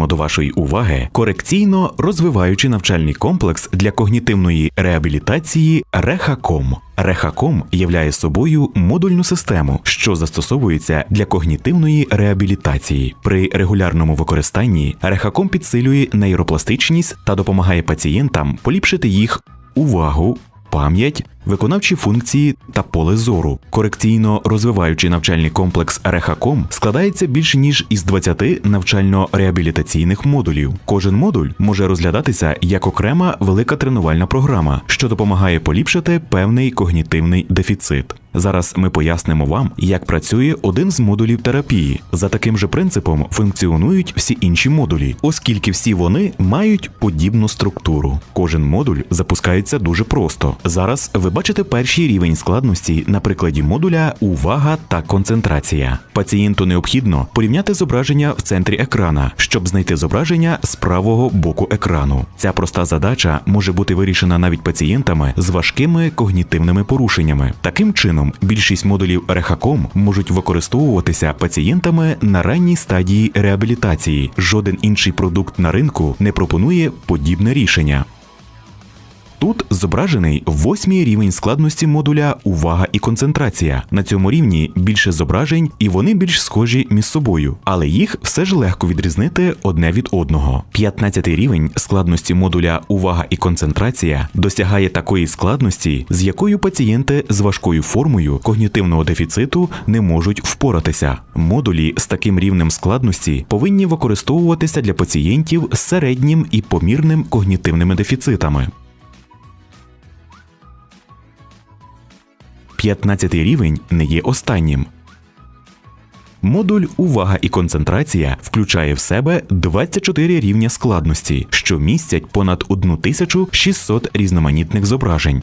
пропонуємо до вашої уваги корекційно розвиваючий навчальний комплекс для когнітивної реабілітації Рехаком. Рехаком являє собою модульну систему, що застосовується для когнітивної реабілітації. При регулярному використанні Рехаком підсилює нейропластичність та допомагає пацієнтам поліпшити їх увагу, пам'ять, виконавчі функції та поле зору. Корекційно розвиваючий навчальний комплекс Рехаком складається більше ніж із 20 навчально-реабілітаційних модулів. Кожен модуль може розглядатися як окрема велика тренувальна програма, що допомагає поліпшити певний когнітивний дефіцит. Зараз ми пояснимо вам, як працює один з модулів терапії. За таким же принципом функціонують всі інші модулі, оскільки всі вони мають подібну структуру. Кожен модуль запускається дуже просто. Зараз ви бачите перший рівень складності на прикладі модуля Увага та концентрація. Пацієнту необхідно порівняти зображення в центрі екрана, щоб знайти зображення з правого боку екрану. Ця проста задача може бути вирішена навіть пацієнтами з важкими когнітивними порушеннями. Таким чином, більшість модулів Рехаком можуть використовуватися пацієнтами на ранній стадії реабілітації. Жоден інший продукт на ринку не пропонує подібне рішення. Тут зображений восьмий рівень складності модуля Увага і концентрація. На цьому рівні більше зображень, і вони більш схожі між собою, але їх все ж легко відрізнити одне від одного. 15 рівень складності модуля Увага і концентрація досягає такої складності, з якою пацієнти з важкою формою когнітивного дефіциту не можуть впоратися. Модулі з таким рівнем складності повинні використовуватися для пацієнтів з середнім і помірним когнітивними дефіцитами. 15 рівень не є останнім. Модуль Увага і концентрація включає в себе 24 рівня складності, що містять понад 1600 різноманітних зображень.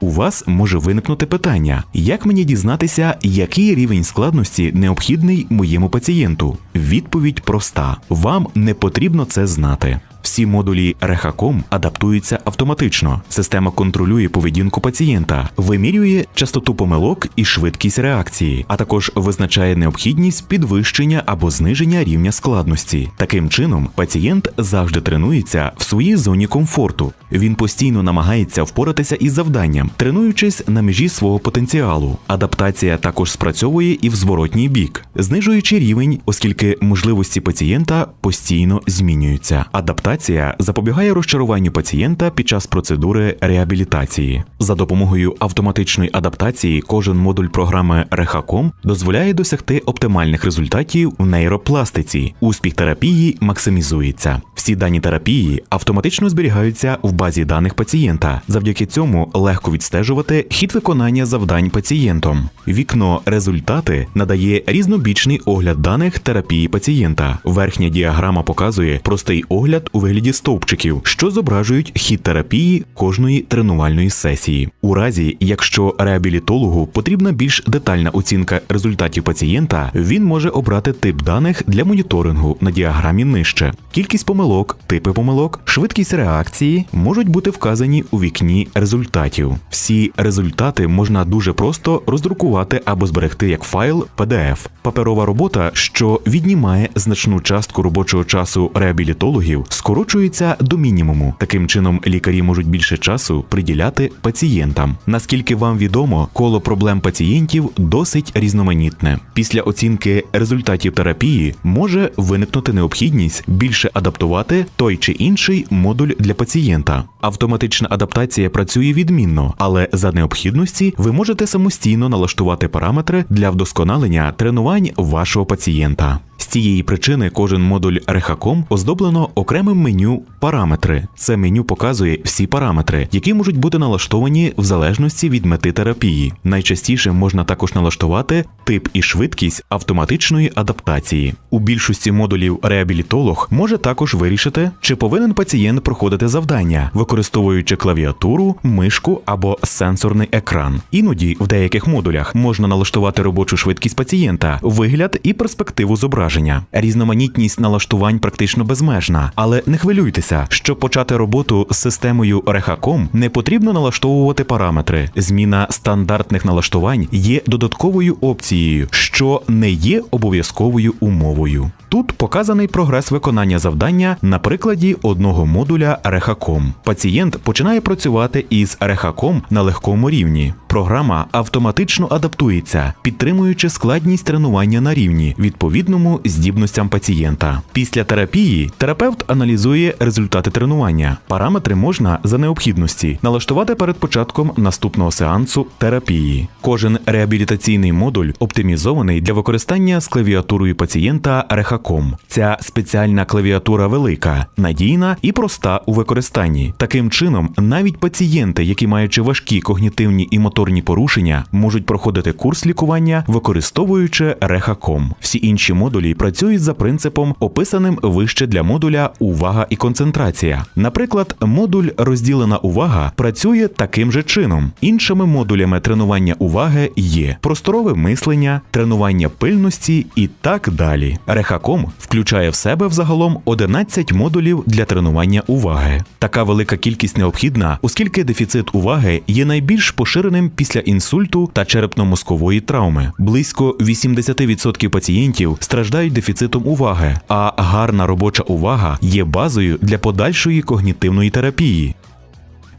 У вас може виникнути питання, як мені дізнатися, який рівень складності необхідний моєму пацієнту? Відповідь проста: вам не потрібно це знати. Всі модулі Рехаком адаптуються автоматично. Система контролює поведінку пацієнта, вимірює частоту помилок і швидкість реакції, а також визначає необхідність підвищення або зниження рівня складності. Таким чином, пацієнт завжди тренується в своїй зоні комфорту. Він постійно намагається впоратися із завданням, тренуючись на межі свого потенціалу. Адаптація також спрацьовує і в зворотній бік, знижуючи рівень, оскільки можливості пацієнта постійно змінюються. Адаптація запобігає розчаруванню пацієнта під час процедури реабілітації. За допомогою автоматичної адаптації кожен модуль програми Рехаком дозволяє досягти оптимальних результатів в нейропластиці. Успіх терапії максимізується. Всі дані терапії автоматично зберігаються в базі даних пацієнта. Завдяки цьому легко відстежувати хід виконання завдань пацієнтом. Вікно результати надає різнобічний огляд даних терапії пацієнта. Верхня діаграма показує простий огляд у вигляді стовпчиків, що зображують хід терапії кожної тренувальної сесії. У разі, якщо реабілітологу потрібна більш детальна оцінка результатів пацієнта, він може обрати тип даних для моніторингу на діаграмі нижче. Кількість помилок, типи помилок, швидкість реакції можуть бути вказані у вікні результатів. Всі результати можна дуже просто роздрукувати або зберегти як файл PDF. Паперова робота, що віднімає значну частку робочого часу реабілітологів, скорочується до мінімуму. Таким чином, лікарі можуть більше часу приділяти пацієнтам. Наскільки вам відомо, коло проблем пацієнтів досить різноманітне. Після оцінки результатів терапії може виникнути необхідність більше адаптувати той чи інший модуль для пацієнта. Автоматична адаптація працює відмінно, але за необхідності ви можете самостійно налаштувати параметри для вдосконалення тренувань вашого пацієнта. З цієї причини кожен модуль Рехаком оздоблено окремим меню параметри. Це меню показує всі параметри, які можуть бути налаштовані в залежності від мети терапії. Найчастіше можна також налаштувати тип і швидкість автоматичної адаптації. У більшості модулів реабілітолог може також вирішити, чи повинен пацієнт проходити завдання, використовуючи клавіатуру, мишку або сенсорний екран. Іноді в деяких модулях можна налаштувати робочу швидкість пацієнта, вигляд і перспективу зображення. Різноманітність налаштувань практично безмежна, але не хвилюйтеся, щоб почати роботу з системою Рехаком, не потрібно налаштовувати параметри. Зміна стандартних налаштувань є додатковою опцією, що не є обов'язковою умовою. Тут показаний прогрес виконання завдання на прикладі одного модуля Рехаком. Пацієнт починає працювати із Рехаком на легкому рівні. Програма автоматично адаптується, підтримуючи складність тренування на рівні відповідному здібностям пацієнта. Після терапії терапевт аналізує результати тренування. Параметри можна за необхідності налаштувати перед початком наступного сеансу терапії. Кожен реабілітаційний модуль оптимізований для використання з клавіатурою пацієнта Рехаком. Ця спеціальна клавіатура велика, надійна і проста у використанні. Таким чином, навіть пацієнти, які маючи важкі когнітивні і моторні порушення, можуть проходити курс лікування, використовуючи Рехаком. Всі інші модулі працюють за принципом, описаним вище для модуля Увага і концентрація. Наприклад, модуль Розділена увага працює таким же чином. Іншими модулями тренування уваги є просторове мислення, тренування пильності і так далі. Рехаком включає в себе взагалом 11 модулів для тренування уваги. Така велика кількість необхідна, оскільки дефіцит уваги є найбільш поширеним після інсульту та черепно-мозкової травми. Близько 80% пацієнтів страждають дефіцитом уваги, а гарна робоча увага є базою для подальшої когнітивної терапії.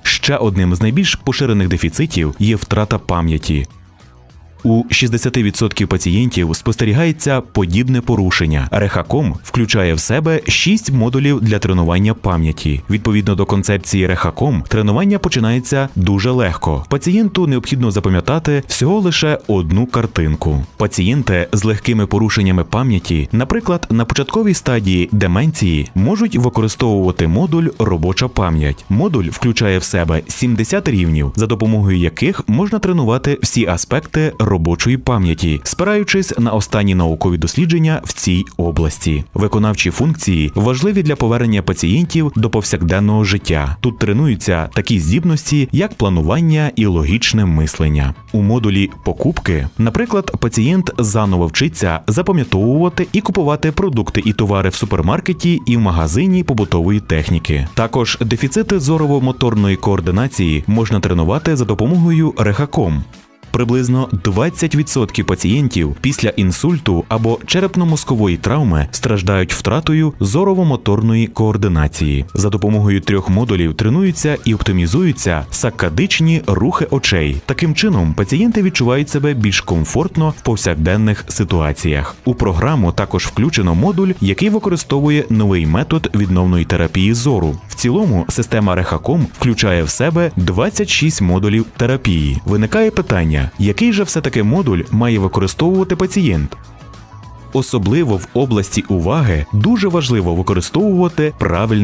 Ще одним з найбільш поширених дефіцитів є втрата пам'яті. У 60% пацієнтів спостерігається подібне порушення. Рехаком включає в себе 6 модулів для тренування пам'яті. Відповідно до концепції Рехаком, тренування починається дуже легко. Пацієнту необхідно запам'ятати всього лише одну картинку. Пацієнти з легкими порушеннями пам'яті, наприклад, на початковій стадії деменції, можуть використовувати модуль Робоча пам'ять. Модуль включає в себе 70 рівнів, за допомогою яких можна тренувати всі аспекти робочої пам'яті, спираючись на останні наукові дослідження в цій області. Виконавчі функції важливі для повернення пацієнтів до повсякденного життя. Тут тренуються такі здібності, як планування і логічне мислення. У модулі покупки, наприклад, пацієнт заново вчиться запам'ятовувати і купувати продукти і товари в супермаркеті і в магазині побутової техніки. Також дефіцити зорово-моторної координації можна тренувати за допомогою рехаком. Приблизно 20% пацієнтів після інсульту або черепно-мозкової травми страждають втратою зорово-моторної координації. За допомогою трьох модулів тренуються і оптимізуються саккадичні рухи очей. Таким чином, пацієнти відчувають себе більш комфортно в повсякденних ситуаціях. У програму також включено модуль, який використовує новий метод відновної терапії зору. В цілому система Рехаком включає в себе 26 модулів терапії. Виникає питання, який же все-таки модуль має використовувати пацієнт? Особливо в області уваги дуже важливо використовувати правильний